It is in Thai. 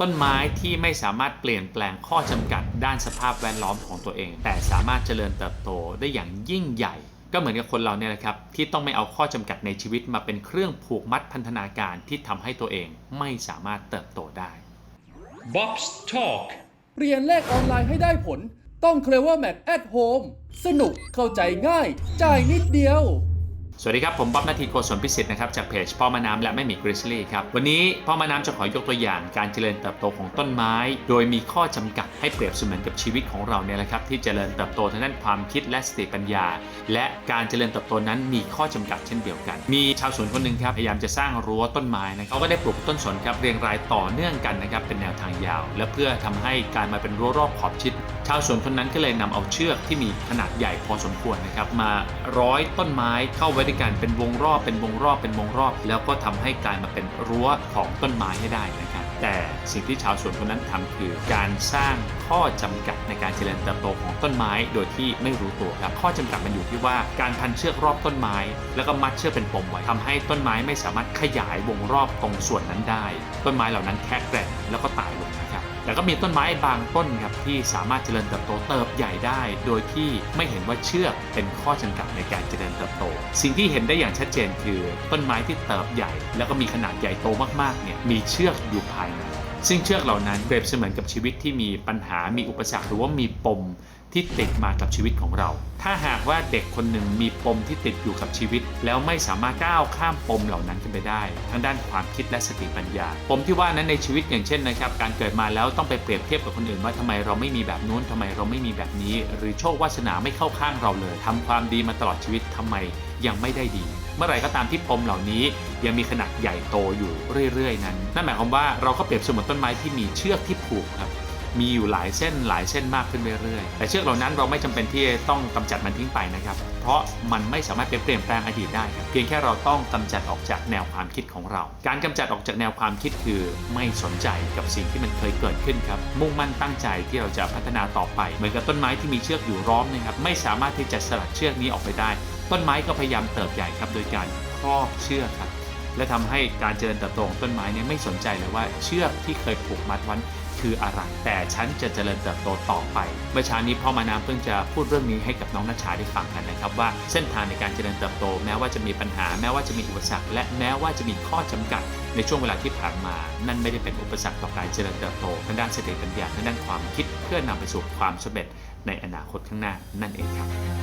ต้นไม้ที่ไม่สามารถเปลี่ยนแปลงข้อจำกัดด้านสภาพแวดล้อมของตัวเอง แต่สามารถเจริญเติบโตได้อย่างยิ่งใหญ่ ก็เหมือนกับคนเราเนี่ยแหละครับที่ต้องไม่เอาข้อจำกัดในชีวิตมาเป็นเครื่องผูกมัดพันธนาการที่ทำให้ตัวเองไม่สามารถเติบโตได้ Bob's Talk เรียนเลขออนไลน์ให้ได้ผล ต้อง Clever Math at Home สนุกเข้าใจง่าย จ่ายนิดเดียว สวัสดีครับ ผมบ๊อบนาทีโกศลพิสิทธิ์นะครับ จากเพจพ่อมาน้ำและไม่มีกริซลี่ครับ วันนี้พ่อมาน้ำจะขอยกตัวอย่างการเจริญเติบโตของต้นไม้ โดยมีข้อจำกัดให้เปรียบเสมือนกับชีวิตของเราเนี่ยแหละครับ ที่เจริญเติบโตทางด้านความคิดและสติปัญญา และการเจริญเติบโตนั้นมีข้อจำกัดเช่นเดียวกัน มีชาวสวนคนหนึ่งครับพยายามจะสร้างรั้วต้นไม้นะเขาก็ได้ปลูกต้นสนครับเรียงรายต่อเนื่องกันนะครับเป็นแนวทางยาว และเพื่อทำให้การมาเป็นรั้วรอบขอบชิดชาวสวนคนนั้นก็เลยนำเอาเชือกที่มีขนาดใหญ่พอสมควรนะครับมาร้อยต้นไม้เข้าไว้ด้วยกันเป็นวงรอบเป็นวงรอบเป็นวงรอบ แล้วก็ทำให้กลายมาเป็นรั้วของต้นไม้ให้ได้นะครับแต่สิ่งที่ชาวสวนคนนั้นทำคือการสร้างข้อจำกัดในการเจริญเติบโตของต้นไม้โดยที่ไม่รู้ตัวครับข้อจำกัดมันอยู่ที่ว่าการพันเชือกรอบต้นไม้ แล้วก็มัดเชือกเป็นปมไว้ทำให้ต้นไม้ไม่สามารถขยายวงรอบตรงส่วนนั้นได้ ต้นไม้เหล่านั้นแค่แกร่งแล้วก็ตายลง แต่ก็มีต้นไม้บางต้นครับที่สามารถเจริญเติบโตเติบใหญ่ได้ โดยที่ไม่เห็นว่าเชือกเป็นข้อจำกัดในการเจริญเติบโต สิ่งที่เห็นได้อย่างชัดเจนคือต้นไม้ที่เติบใหญ่ แล้วก็มีขนาดใหญ่โตมากๆเนี่ยมีเชือกอยู่ภายในซึ่งเชือกเหล่านั้นเปรียบเสมือนกับชีวิตที่มีปัญหา มีอุปสรรคหรือว่ามีปม ที่ติดมากับชีวิตของเรา ถ้าหากว่าเด็กคนหนึ่งมีปมที่ติดอยู่กับชีวิต แล้วไม่สามารถก้าวข้ามปมเหล่านั้นขึ้นไปได้ทั้งด้านความคิดและสติปัญญา ปมที่ว่านั้นในชีวิตอย่างเช่นนะครับ การเกิดมาแล้วต้องไปเปรียบเทียบกับคนอื่นว่าทำไมเราไม่มีแบบนู้นทำไมเราไม่มีแบบนี้ หรือโชควาสนาไม่เข้าข้างเราเลยทำความดีมาตลอดชีวิตทำไมยังไม่ได้ดีเมื่อไหร่ก็ตามที่ปมเหล่านี้ยังมีขนาดใหญ่โตอยู่เรื่อยๆ นั้น นั่นหมายความว่าเราก็เปรียบเสมือนต้นไม้ที่มีเชือกที่ผูกครับ มีอยู่หลายเส้นหลายเส้นมากขึ้นเรื่อยๆ แต่เชือกเหล่านั้นเราไม่จำเป็นที่ต้องกำจัดมันทิ้งไปนะครับ เพราะมันไม่สามารถไปเปลี่ยนแปลงอดีตได้ครับเพียงแค่เราต้องกำจัดออกจากแนวความคิดของเรา การกำจัดออกจากแนวความคิดคือไม่สนใจกับสิ่งที่มันเคยเกิดขึ้นครับ มุ่งมั่นตั้งใจที่เราจะพัฒนาต่อไปเหมือนกับต้นไม้ที่มีเชือกอยู่ร้อมนะครับไม่สามารถที่จะสลัดเชือกนี้ออกไปได้ ต้นไม้ก็พยายามเติบใหญ่ครับโดยการครอบเชือกครับ และทำให้การเจริญเติบโตของต้นไม้เนี่ยไม่สนใจเลยว่าเชือกที่เคยผูกมัดไว้คืออะไรแต่ฉันจะเจริญเติบโตต่อไป เมื่อเช้านี้พ่อมาน้ำเพิ่งจะพูดเรื่องนี้ให้กับน้องนัชชาได้ฟังกันนะครับว่าเส้นทางในการเจริญเติบโต แม้ว่าจะมีปัญหา แม้ว่าจะมีอุปสรรค และแม้ว่าจะมีข้อจำกัด ในช่วงเวลาที่ผ่านมา นั่นไม่ได้เป็นอุปสรรคต่อการเจริญเติบโตทางด้านสติปัญญาทางด้านความคิดเพื่อนำไปสู่ความสำเร็จในอนาคตข้างหน้านั่นเองครับ